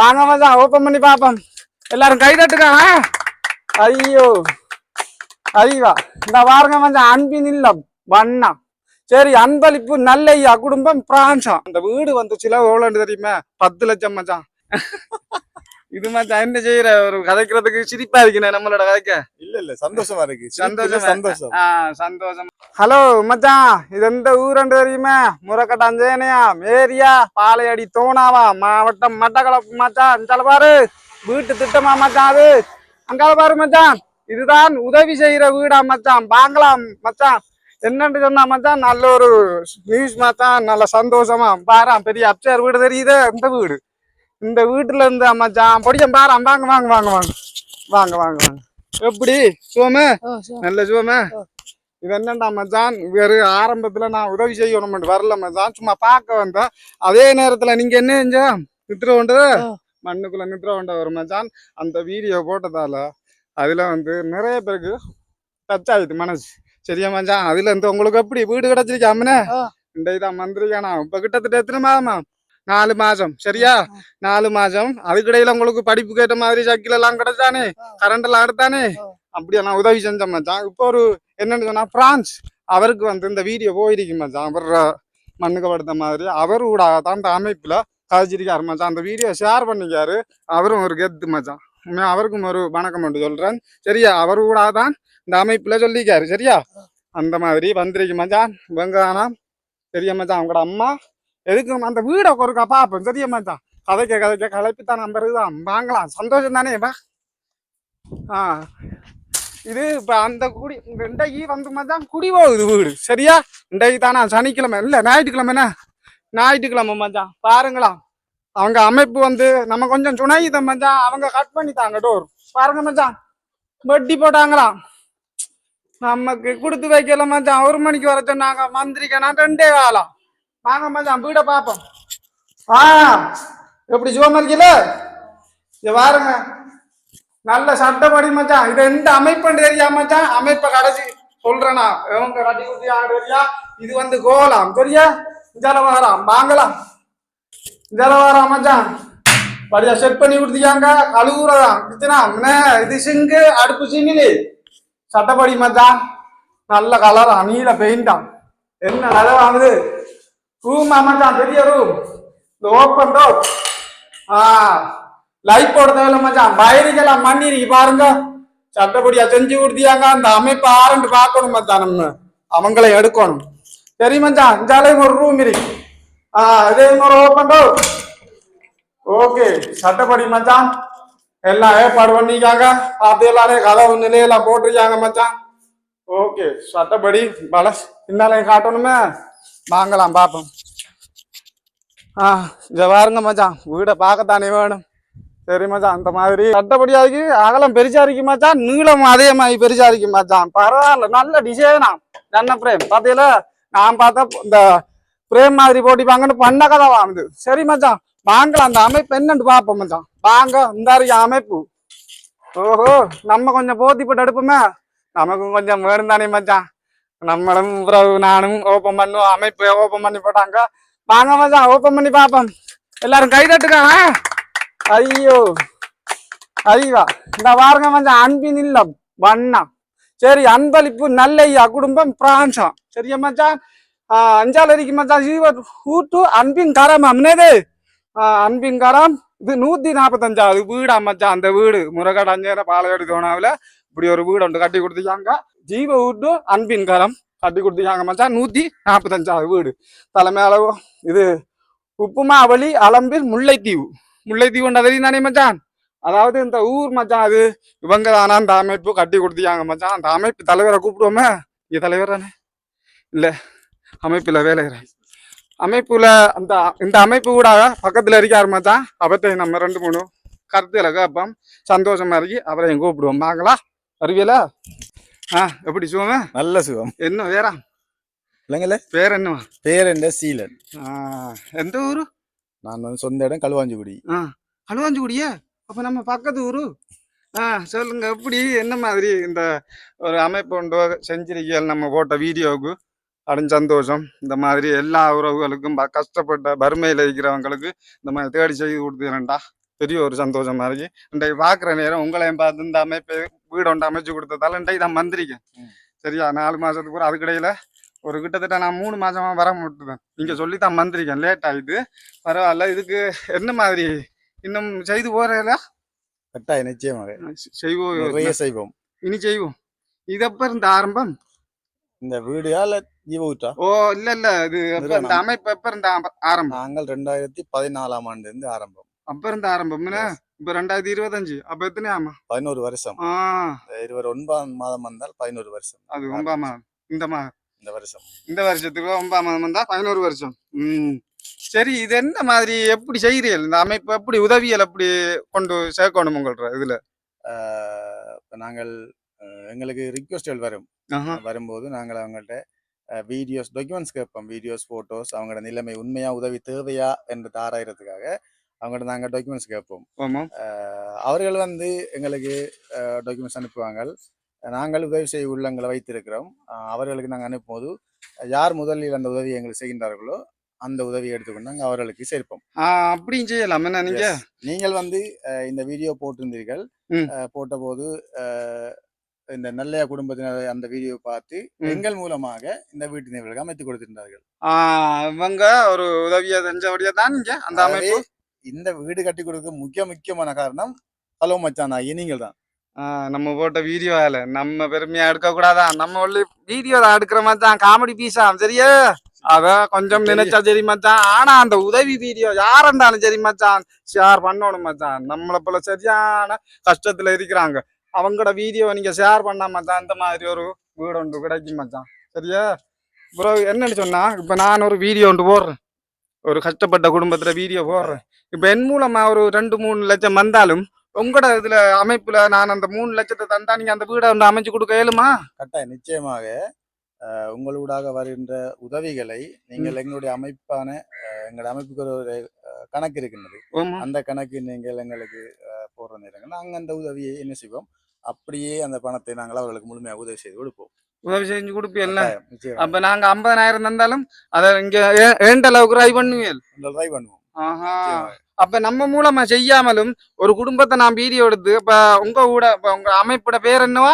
வாங்க மச்சான் ஓபன் பண்ணி பாப்போம் எல்லாரும் கை தட்டுக்காங்க ஐயோ. ஐயா இந்த பாருங்க மச்சான் அன்பின் இல்லம் வண்ணம். சரி அன்பளிப்பு நல்லையா குடும்பம் பிரான்சம். அந்த வீடு வந்துச்சுல எவ்வளோன்னு தெரியுமே? பத்து லட்சம் மச்சான். இது மச்சான் என்ன செய்யற ஒரு கதைக்கிறதுக்கு சிரிப்பா இருக்குண்ணே நம்மளோட கதைக்க. இல்ல இல்ல சந்தோஷமா இருக்கு. சந்தோஷமா சந்தோஷம். சந்தோஷம். ஹலோ மச்சான் இது எந்த ஊரண்டு தெரியுமா? முரக்கட்டாஞ்சேனையா மேரியா? பாலையடி தோணாவா? மாவட்டம் மட்டக்களப்பு மச்சான் சில பாரு. வீட்டு திட்டமா மச்சான் அது. அங்கால பாரு மச்சான். இதுதான் உதவி செய்யற வீடா மச்சான். வாங்கலாம் மச்சான். என்னன்னு சொன்னா மச்சான் நல்ல ஒரு நியூஸ் மச்சான். நல்ல சந்தோஷமா. பாரா பெரிய அப்சர் வீடு தெரியுது இந்த வீடு. இந்த வீட்டுல இருந்து மச்சான் பொடிச்சம் பாரா வாங்க வாங்க வாங்க வாங்க. வாங்க வாங்க வாங்க. எப்படி? சோமு நல்ல சுவமே இது என்னண்டா மச்சான் வேறு ஆரம்பத்துல நான் உதவி செய்யணும் வரல மச்சான் சும்மா பார்க்க வந்தேன். அதே நேரத்துல நீங்க என்ன செஞ்ச? நித்திர கொண்டது? மண்ணுக்குள்ள நித்திர கொண்ட ஒரு மச்சான் அந்த வீடியோ போட்டதால அதுல வந்து நிறைய பேருக்கு டச் ஆகுது மனசு. சரியா மச்சான் அதுல இருந்து உங்களுக்கு எப்படி? வீடு கிடைச்சிருக்காமனே இந்த இதான் மந்திரிக்கானா இப்ப கிட்டத்தட்ட எத்தனை மாதமா நாலு மாசம் சரியா? நாலு மாசம் அதுக்கிடையில உங்களுக்கு படிப்புக்கு ஏற்ற மாதிரி சக்கில் எல்லாம் கிடைச்சானே? கரண்ட் எல்லாம் எடுத்தானே? அப்படியா? நான் உதவி செஞ்சேன் மச்சான். இப்போ ஒரு என்னன்னு சொன்னா பிரான்ஸ் அவருக்கு வந்து இந்த வீடியோ போயிருக்கு மச்சான். அவர் மண்ணுக்கு படுத்த மாதிரி. அவர் கூட தான் இந்த அமைப்புல கதைச்சிருக்காரு மச்சான். அந்த வீடியோ ஷேர் பண்ணிக்காரு. அவரும் ஒரு கெத்து மச்சான். அவருக்கும் ஒரு வணக்கம் மட்டும் சொல்றேன். சரியா? அவர் கூட தான் இந்த அமைப்புல சொல்லிக்காரு. சரியா? அந்த மாதிரி வந்திருக்கு மச்சான். வெங்கானா சரியா மச்சான். அவங்களோட அம்மா. எதுக்கு அந்த வீடை ஒருக்கா பார்ப்போம் சரியா மச்சான் கதைக்க கதைக்க கலைப்பித்தான் நம்பருக்கு தான் வாங்கலாம். சந்தோஷம் தானே வா. ஆ. இது இப்போ அந்த குடி இன்றைக்கு வந்து மச்சான் குடி போகுது வீடு. சரியா? இன்றைக்கு தானா? சனிக்கிழமை. இல்ல ஞாயிற்றுக்கிழமைண்ணா ஞாயிற்றுக்கிழமை மச்சான். பாருங்களா அவங்க அமைப்பு வந்து நம்ம கொஞ்சம் சுனாயுதம் மச்சான். அவங்க கட் பண்ணித்தாங்க டோர் பாருங்க மச்சான். வட்டி போட்டாங்களாம். நமக்கு கொடுத்து வைக்கல மச்சான். ஒரு மணிக்கு வர சொன்னாங்க. மந்திரிக்கனா? ரெண்டே காலம். வாங்க மச்சான் வீட பாப்போம். ஆ எப்படி சுகமா இருக்கீல இது பாருங்க நல்ல சட்டப்படி மச்சான். இது எந்த அமைப்புன்னு தெரியா மச்சான்? அமைப்பை கடைசி சொல்றேனா இவங்க கட்டி குட்டி ஆடு தெரியா? இது வந்து கோலாம். சரியா ஜலவாரம் வாங்கலாம். ஜலவாரம் மச்சான். படியா செட் பண்ணி கொடுத்தியாங்க கழுவுறதா? கிச்சனா இது சிங்கு அடுப்பு சிங்கிலி. சட்டப்படி மச்சான். நல்ல கலரா நீல பெயிண்டாம் என்ன நல்லா ரூம் மச்சான் பெரிய ரூம் இந்த ஓப்பன் டோர் ஆ லைட் போட தேவையில்ல மச்சான். வயரிக்கெல்லாம் மண்ணி இருக்கு பாருங்க. சட்டப்படியா செஞ்சு கொடுத்தியாங்க. அந்த அமைப்பு ஆரண்டு பார்க்கணும் மச்சான் நம்ம. அவங்களை எடுக்கணும். சரி மச்சான் இந்தாலையும் ஒரு ரூம் இருக்கு. ஆ இதே ஒரு ஓப்பன் டோர் ஓகே சட்டப்படி மச்சான். எல்லாம் ஏற்பாடு பண்ணிக்காங்க. பார்த்து எல்லாரையும் கதவு நிலையெல்லாம் போட்டிருக்காங்க மச்சான். ஓகே சட்டப்படி பல இன்னாலையும் காட்டணுமே. வாங்கலாம் பார்ப்போம் ஆ இதை பாருங்க மச்சான் வீடை பார்க்கத்தானே வேணும். சரி மச்சான் அந்த மாதிரி சட்டப்படியாகி அகலம் பெருசா இருக்கு மச்சான் நீளம் அதே மாதிரி பெருசா இருக்கு மச்சான். பரவாயில்ல நல்ல டிசைனா என்ன பிரேம் பாத்தீங்கள? நான் பார்த்தா இந்த பிரேம் மாதிரி போட்டிப்பாங்கன்னு பண்ண கதை வாங்குது சரி மச்சான் வாங்கலாம் அந்த அமைப்பு என்னன்னு பார்ப்போம் மச்சான். வாங்க இந்த அமைப்பு. ஓஹோ நம்ம கொஞ்சம் போத்தி போட்டு எடுப்போமே. நமக்கும் கொஞ்சம் வேணும் தானே மச்சான். நம்மளும் பிறகு நானும் ஓப்பன் பண்ணுவோம் அமைப்பு ஓப்பன் பண்ணி போட்டாங்க. வாங்க மச்சான் ஓப்பன் பண்ணி பார்ப்போம். எல்லாரும் கை தட்டுக்காங்க. ஐயோ. ஐயா இந்த பாருங்க மச்சான் அன்பின் இல்லம் வண்ணா சரி அன்பளிப்பு நல்லையா குடும்பம் பிரான்சம். சரியா மச்சான் ஆஹ் அஞ்சால் இருக்கு மச்சான் ஊட்டு அன்பின் கரம் அம்னது அன்பின் கரம். இது நூத்தி நாற்பத்தஞ்சாவது வீடா மச்சான் அந்த வீடு. முருகட அஞ்சேர பாலக்காடு தோணாவில் இப்படி ஒரு வீடு ஒன்று கட்டி கொடுத்துருக்காங்க ஜீவ வீடு அன்பின் கரம் கட்டி கொடுத்துருக்காங்க மச்சான். நூத்தி நாற்பத்தஞ்சாவது வீடு. தலைமையால இது உப்புமாவளி அலம்பில் முல்லைத்தீவு. முல்லைத்தீவுன்ற தெரியும் தானே மச்சான்? அதாவது இந்த ஊர் மச்சான் அது. இவங்க தானா அந்த அமைப்பு கட்டி கொடுத்தியாங்க மச்சான். அந்த அமைப்பு தலைவரை கூப்பிடுவோமே. இங்க தலைவர் தானே? அமைப்பில் வேலைகிறேன் வேலை அமைப்புல அந்த இந்த அமைப்பு கூட பக்கத்துல இருக்கார் மச்சான். அவர்கிட்ட நம்ம ரெண்டு மூணு கருத்துல கேட்போம். சந்தோஷமா இருக்கு. அவரையும் கூப்பிடுவோம். வாங்களா? அறிவியலா? ஆ எப்படி சொல்லுங்க நல்ல சுகம். என்ன வேற? இல்லைங்களே பேர் என்னவா? பேர் என்ன? சீலன். ஆ, எந்த ஊரு? நான் வந்து சொந்த இடம் களுவாஞ்சிக்குடி ஆ அழுவாஞ்சிக்குடியா அப்ப நம்ம பக்கத்து ஊரு? ஆ சொல்லுங்க எப்படி என்ன மாதிரி இந்த ஒரு அமைப்பு உண்டோ? செஞ்சிருக்கீங்க நம்ம போட்ட வீடியோவுக்கு? அடைஞ்ச சந்தோஷம். இந்த மாதிரி எல்லா உறவுகளுக்கும் ப- கஷ்டப்பட்ட வறுமையில் இருக்கிறவங்களுக்கு இந்த மாதிரி தேடி செய்து கொடுத்துறேன்டா பெரிய ஒரு சந்தோஷமா இருக்கு. இன்றைக்கு பாக்குற நேரம் உங்களையும் பார்த்து இந்த அமைப்பு வீடு ஒன்று அமைச்சு கொடுத்ததால இன்றைக்கு நான் வந்திருக்கேன். ம். சரியா? நாலு மாசத்துக்கு கூட அதுக்கிடையில ஒரு கிட்டத்தட்ட நான் மூணு மாசமா வர முட்டுதான் நீங்க சொல்லி தான் வந்திருக்கேன். லேட் ஆயிட்டு. பரவாயில்ல இதுக்கு என்ன மாதிரி இன்னும் செய்து போறீங்களா? கட்டாயம் நிச்சயமாக. செய்வோம் நிறைய செய்வோம். இனி செய்வோம் இது எப்ப இருந்த ஆரம்பம்? இந்த வீடியா இல்ல ஜீவ ஊற்றா? ஓ இல்ல இல்ல. இது இந்த. அமைப்பு எப்ப இருந்த ஆரம்ப- ஆரம்பம்? நாங்கள் ரெண்டாயிரத்தி பதினாலாம் ஆண்டு இருந்து ஆரம்பம். அப்ப இருந்த ஆரம்பம் என்ன? Yes. இப்ப ரெண்டாயிரத்தி இருபத்தஞ்சு. அப்ப எத்தனை ஆமா? பதினோரு வருஷம். இருவர் ஒன்பதாம் மாதம் வந்தால் பதினோரு வருஷம். அது ஒன்பதாம் மாதம். இந்த மா இந்த வருஷம். இந்த வருஷத்துக்கு ஒன்பதாம் மாதம் வந்தா பதினோரு வருஷம். ம். சரி இது என்ன மாதிரி எப்படி செய்கிறீர்கள் இந்த அமைப்பு எப்படி உதவியல் எப்படி கொண்டு சேர்க்கணும் உங்கள்ற இதுல? நாங்கள் எங்களுக்கு ரிக்வெஸ்ட்கள் வரும். வரும்போது நாங்கள் அவங்கள்ட்ட வீடியோஸ் டாக்குமெண்ட்ஸ் கேட்போம். வீடியோஸ் ஃபோட்டோஸ் அவங்களோட நிலைமை உண்மையா உதவி தேவையா என்று ஆராயறதுக்காக அவங்கள்ட்ட நாங்கள் டாக்குமெண்ட்ஸ் கேட்போம். அவர்கள் வந்து எங்களுக்கு டாக்குமெண்ட்ஸ் அனுப்புவாங்க நாங்கள் உதவி செய்ய உள்ளங்களை வைத்திருக்கிறோம். அவர்களுக்கு நாங்கள் அனுப்பும்போது யார் முதலில் அந்த உதவியை எங்களுக்கு செய்கின்றார்களோ அந்த உதவியை எடுத்துக்கொண்டு நாங்கள் அவர்களுக்கு சேர்ப்போம். அப்படியும் செய்யலாம் என்ன நீங்க. நீங்கள் வந்து இந்த வீடியோ போட்டிருந்தீர்கள். அஹ், போட்டபோது இந்த நல்லையா குடும்பத்தினர் அந்த வீடியோ பார்த்து. எங்கள் மூலமாக இந்த வீட்டு நிகழ்வுகள் அமைத்து கொடுத்திருந்தார்கள் இவங்க ஒரு உதவியை செஞ்சபடியா தான் நீங்க அந்த அமைப்பு? இந்த வீடு கட்டி கொடுக்க முக்கிய முக்கியமான காரணம் ஹலோ மச்சான் ஆகிய நீங்கள் தான் நம்ம போட்ட வீடியோல நம்ம பெருமையா எடுக்க நம்ம ஒன்லி வீடியோ எடுக்கிற மச்சான் காமெடி பீஸா சரியா? அத கொஞ்சம். நினைச்சா சரி மச்சான். ஆனா அந்த உதவி வீடியோ யார் இருந்தாலும் சரி மச்சான். ஷேர் பண்ணணும் மச்சான். நம்மள போல சரியான கஷ்டத்துல இருக்கிறாங்க. அவங்களோட வீடியோ நீங்க ஷேர் பண்ணா மச்சான் இந்த மாதிரி ஒரு வீடு ஒன்று கிடைக்கும் மச்சான். சரியா? ப்ரோ என்னன்னு சொன்னா இப்ப நான் ஒரு வீடியோ ஒன்று போடுறேன். ஒரு கஷ்டப்பட்ட குடும்பத்துல வீடியோ போடுறேன். இப்ப என் மூலமா ஒரு ரெண்டு மூணு லட்சம் வந்தாலும் உங்களோட இதுல அமைப்புல நான் அந்த மூணு லட்சத்தை தந்தா நீங்க அந்த வீடை வந்து அமைச்சு கொடுக்க இயலுமா? கட்டாயம் நிச்சயமாக உங்களூடாக வருகின்ற உதவிகளை நீங்கள் எங்களுடைய அமைப்பான எங்களுடைய அமைப்புக்கு ஒரு கணக்கு இருக்கின்றது. அந்த கணக்கு நீங்கள் எங்களுக்கு போடுற நேரங்கள் நாங்கள் அந்த உதவியை என்ன செய்வோம்? அப்படியே அந்த பணத்தை நாங்கள் அவர்களுக்கு முழுமையாக உதவி செய்து கொடுப்போம். உதவி செஞ்சு கொடுப்பீல்ல. அப்ப நாங்க ஐம்பதாயிரம் தந்தாலும் அத இங்க ஏண்ட அளவுக்கு ட்ரை பண்ணுவீல் ட்ரை பண்ணுவோம். ஆஹா. அப்ப நம்ம மூலமா செய்யாமலும் ஒரு குடும்பத்தை நான் வீடியோ எடுத்து இப்ப உங்க கூட இப்ப உங்க அமைப்போட பேர் என்னவா?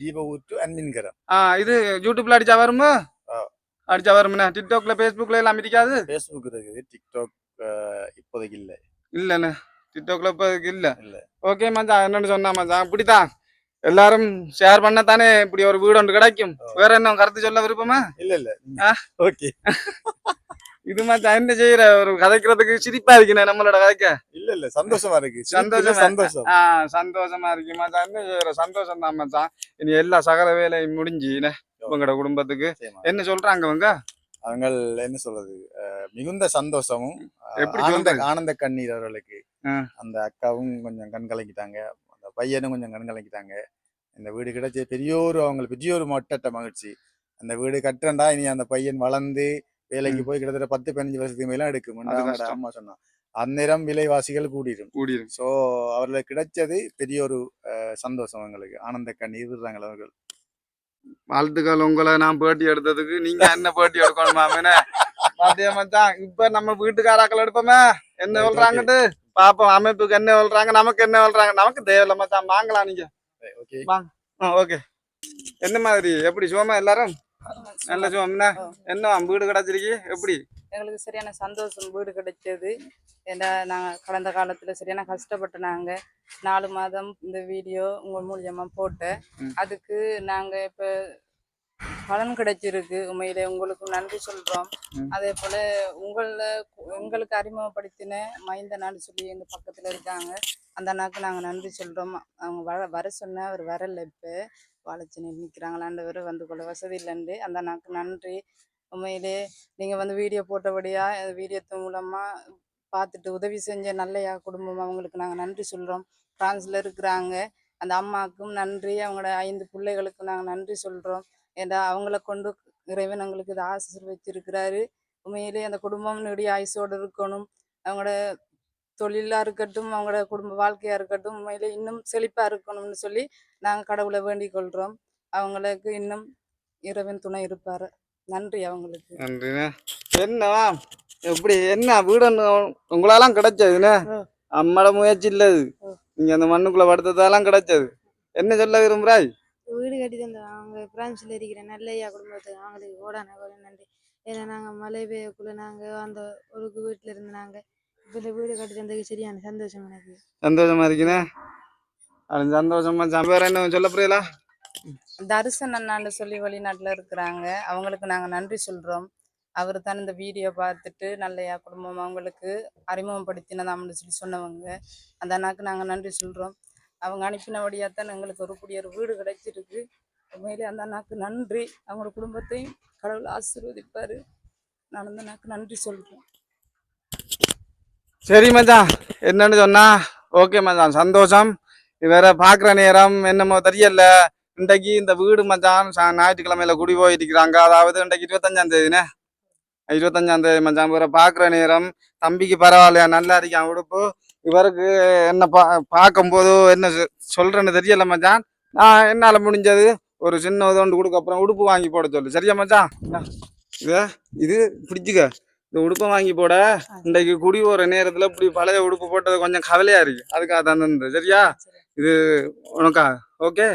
ஜீவ ஊற்று அன்பின்கரம் ஆ, இது யூடியூப்ல அடிச்சா வருமா. அடிச்சா வரும்னா டிக்டாக்ல பேஸ்புக்ல எல்லாம் இருக்காது ஃபேஸ்புக் இருக்குது. டிக்டாக் இப்போதைக்கு இல்லை. இல்லண்ணே. டிக்டாக்ல இப்ப இதுக்கு இல்ல. இல்ல. ஓகே மச்சான். என்னன்னு சொன்னா மச்சான். இப்படித்தான். எல்லாரும் ஷேர் பண்ணத்தானே இப்படி ஒரு வீடு ஒன்று கிடைக்கும். வேற என்ன கருத்து சொல்ல விருப்பமா? இல்ல இல்ல? ஓகே. இது மச்சான் என்ன செய்யற? ஒரு கதைக்கிறதுக்கு சிரிப்பா இருக்குண்ணே நம்மளோட கதைக்க? இல்ல இல்ல. சந்தோஷமா இருக்கு. சந்தோஷமா சந்தோஷம். ஆஹ் சந்தோஷமா இருக்கு. மச்சான் என்ன செய்யற? சந்தோஷம் தான் மச்சான். இனி எல்லா சகல வேலையும் முடிஞ்சுண்ணே உங்களோட குடும்பத்துக்கு. என்ன சொல்றாங்க அவங்க அவங்க என்ன சொல்றது? மிகுந்த சந்தோஷமும் எப்படி ஆனந்த? ஆனந்த கண்ணீர் அவர்களுக்கு. அந்த அக்காவும் கொஞ்சம் கண் கலங்கிட்டாங்க. பையனும் கொஞ்சம் கண் கலங்கிட்டாங்க இந்த வீடு கிடைச்ச பெரிய ஒரு அவங்களுக்கு பெரிய ஒரு மொட்டட்ட மகிழ்ச்சி. அந்த வீடு கட்டுறண்டா இனி அந்த பையன் வளர்ந்து வேலைக்கு போய் கிட்டத்தட்ட பத்து பதினஞ்சு வருஷத்துக்கு மேல எடுக்கும். அம்மா சொன்னா. அந்நேரம் விலைவாசிகள் கூடிடும் கூடியிருக்கு ஸோ அவர்களுக்கு கிடைச்சது பெரிய ஒரு சந்தோஷம் அவங்களுக்கு ஆனந்த கண்ணீர் விடுறாங்க அவர்கள். வாழ்த்துக்கள் உங்களை நான் பேட்டி எடுத்ததுக்கு. நீங்க என்ன பேட்டி எடுக்கணுமா என்ன பாத்தியா மச்சான் இப்ப நம்ம வீட்டுக்காராக்கள் எடுப்போமே? என்ன சொல்றாங்கட்டு? பாப்போம் அமைப்புக்கு என்ன சொல்றாங்க நமக்கு என்ன சொல்றாங்க? நமக்கு தேவையில்ல மச்சான் வாங்கலாம் நீங்க. ஓகே ஓகே என்ன மாதிரி? எப்படி சுகமா எல்லாரும்? நல்ல சுகம் என்ன? என்ன வீடு கிடைச்சிருக்கு? எப்படி? எங்களுக்கு சரியான சந்தோஷம் வீடு கிடைச்சது. ஏன்னா நாங்கள் கடந்த காலத்தில் சரியான கஷ்டப்பட்டு நாங்கள் நாலு மாதம் இந்த வீடியோ உங்கள் மூலியமாக போட்டேன். அதுக்கு நாங்கள் இப்போ பலன் கிடைச்சிருக்கு. உண்மையிலே உங்களுக்கு நன்றி சொல்கிறோம் ம். அதே போல் உங்களை எங்களுக்கு அறிமுகப்படுத்தின மைந்தனான்னு சொல்லி எங்கள் பக்கத்தில் இருக்காங்க. அந்த அண்ணாக்கு நாங்கள் நன்றி சொல்கிறோம் அவங்க வர வர சொன்ன அவர் வரல இப்போ. வாழைச்சேனை நிற்கிறாங்களாண்டவர் வந்து கொள்ள வசதி இல்லைண்டு அந்த அண்ணாக்கு நன்றி. உண்மையிலே நீங்கள் வந்து வீடியோ போட்டபடியா வீடியோ மூலமாக பார்த்துட்டு உதவி செஞ்ச நல்லையா குடும்பம் அவங்களுக்கு நாங்கள் நன்றி சொல்கிறோம் ஃப்ரான்ஸில் இருக்கிறாங்க. அந்த அம்மாவுக்கும் நன்றி. அவங்களோட ஐந்து பிள்ளைகளுக்கும் நாங்கள் நன்றி சொல்கிறோம் ஏன்னா அவங்கள கொண்டு இறைவன் எங்களுக்கு இது ஆசீர்வச்சிருக்கிறாரு. உண்மையிலே அந்த குடும்பம் நெடிய ஆயுசோடு இருக்கணும். அவங்களோட தொழிலாக இருக்கட்டும் அவங்களோட குடும்ப வாழ்க்கையாக இருக்கட்டும் உண்மையிலே இன்னும் செழிப்பாக இருக்கணும்னு சொல்லி நாங்கள் கடவுளை வேண்டிக் கொள்கிறோம் அவங்களுக்கு இன்னும் இறைவன் துணை இருப்பார். நன்றி அவங்களுக்கு. நன்றிண்ணே. என்னவா எப்படி என்ன வீடு உங்களாலாம் கிடைச்சதுண்ணே? அம்மட முயற்சி இல்ல நீங்க அந்த மண்ணுக்குள்ள படுத்ததெல்லாம் கிடைச்சது. என்ன சொல்ல விரும்புறாய்? வீடு கட்டி தந்தோம் அவங்க பிரான்ச்சில் இருக்கிற நல்லையா குடும்பத்துக்கு அவங்களுக்கு கோடான கோடி நன்றி. ஏன்னா நாங்கள் மழை பெய்யக்குள்ள நாங்கள் அந்த ஒரு வீட்டில் இருந்து நாங்கள் இப்போ இந்த வீடு கட்டி தந்ததுக்கு சரியான சந்தோஷம் எனக்கு. சந்தோஷமா இருக்கீனே அது சந்தோஷமா வேற என்ன சொல்ல புரியலா தரிசன் அண்ணான்னு சொல்லி வெளிநாட்டுல இருக்கிறாங்க. அவங்களுக்கு நாங்க நன்றி சொல்றோம். அவர் தான் இந்த வீடியோ பார்த்துட்டு நல்லையா குடும்பம் அவங்களுக்கு அறிமுகப்படுத்தினதாம்னு சொல்லி சொன்னவங்க. அந்த அண்ணாக்கு நாங்க நன்றி சொல்றோம். அவங்க அனுப்பினபடியாக தான் எங்களுக்கு ஒரு குடியேற வீடு கிடைச்சிருக்கு. உண்மையிலே அந்த அண்ணாக்கு நன்றி. அவங்களோட குடும்பத்தையும் கடவுள் ஆசீர்வதிப்பார். நான் அந்த அண்ணாக்கு நன்றி சொல்கிறேன் சரி மச்சான். என்னன்னு சொன்னா ஓகே மச்சான். சந்தோஷம். வேற பார்க்குற நேரம். என்னமோ தெரியல. இன்றைக்கு இந்த வீடு மச்சான் சா- ஞாயிற்றுக்கிழமையில குடி போயிருக்கிறாங்க. அதாவது இன்றைக்கு இருபத்தஞ்சாம் தேதினே. இருபத்தஞ்சாம் தேதி மச்சான் இவரை பார்க்குற நேரம். தம்பிக்கு பரவாயில்லையா? நல்லா இருக்கான் உடுப்பு. இவருக்கு என்ன பா பார்க்கும்போது என்ன சொல்கிறேன்னு தெரியல மச்சான். நான் என்னால் முடிஞ்சது ஒரு சின்ன உதவுண்டு கொடுக்க. அப்புறம் உடுப்பு வாங்கி போட சொல்லு. சரியா மச்சான்? இது இது பிடிச்சிக்க. இந்த உடுப்பை வாங்கி போட. இன்றைக்கு குடி போற நேரத்தில் இப்படி பழைய உடுப்பு போட்டது கொஞ்சம் கவலையாக இருக்கு. அதுக்காக தந்தது சரியா? இது உனக்கா? ஓகே?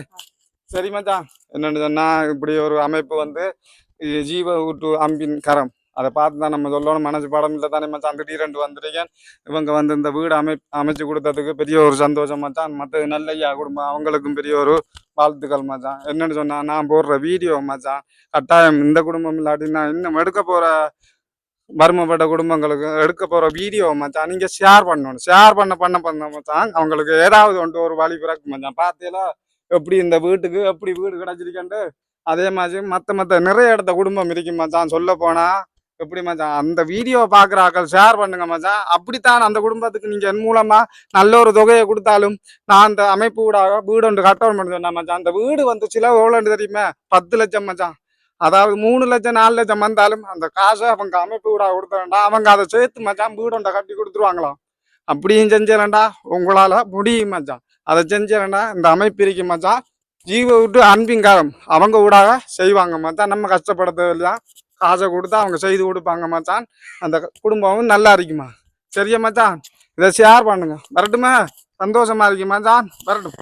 சரி மச்சான். என்னன்னு சொன்னால் இப்படி ஒரு அமைப்பு வந்து ஜீவ ஊட்டு அம்பின் கரம். அதை பார்த்து தான் நம்ம சொல்லணும். மனசு படம் இல்லை தானே மச்சான் திடீரென்று வந்திருக்கேன். இவங்க வந்து இந்த வீடு அமை அமைச்சு கொடுத்ததுக்கு பெரிய ஒரு சந்தோஷம் மச்சான். மற்றது நல்லையா குடும்பம் அவங்களுக்கும் பெரிய ஒரு வாழ்த்துக்கள் மச்சான். என்னன்னு சொன்னா நான் போடுற வீடியோ மச்சான் கட்டாயம் இந்த குடும்பம் இல்லாட்டி நான் இன்னும் எடுக்க போற வறுமைப்பட்ட குடும்பங்களுக்கு எடுக்க போற வீடியோ மச்சான் நீங்க ஷேர் பண்ணணும். ஷேர் பண்ண பண்ண பண்ண மச்சான் அவங்களுக்கு ஏதாவது ஒன்று ஒரு வழி பிறக்கும் மச்சான். பார்த்தீங்களா எப்படி இந்த வீட்டுக்கு எப்படி வீடு கிடைச்சிருக்கேன்ட்டு அதே மாதிரி மற்ற மற்ற நிறைய இடத்த குடும்பம் இருக்கும் மச்சான். சொல்ல போனா எப்படி மச்சான்? அந்த வீடியோவை பார்க்குற ஆக்கள் ஷேர் பண்ணுங்க மச்சான். அப்படித்தான் அந்த குடும்பத்துக்கு நீங்க என் மூலமா நல்ல ஒரு தொகையை கொடுத்தாலும் நான் அந்த அமைப்பு ஊடாக வீடு ஒன்று கட்டணும் பண்ணி சொன்னேன் மச்சான். அந்த வீடு வந்து சில எவ்வளோன்னு தெரியுமே? பத்து லட்சம் மச்சான். அதாவது மூணு லட்சம் நாலு லட்சம் வந்தாலும் அந்த காசை அவங்க அமைப்பு கூட கொடுத்த வேண்டாம். அவங்க அதை சேர்த்து மச்சான் வீடு ஒன்றை கட்டி கொடுத்துருவாங்களாம். அப்படியும் செஞ்சிடண்டா உங்களால முடியும் மச்சான். அதை செஞ்சிடண்டா இந்த அமைப்பு இருக்கு மச்சான். ஜீவ விட்டு அன்பிங்காரம் அவங்க ஊடாக செய்வாங்க மச்சான். நம்ம கஷ்டப்படுறதுலாம் காசை கொடுத்தா அவங்க செய்து கொடுப்பாங்க மச்சான். அந்த குடும்பமும் நல்லா இருக்குமா? சரியா மச்சான்? இதை ஷேர் பண்ணுங்க. வரட்டுமா? சந்தோஷமா இருக்கு மச்சான். வரட்டும்.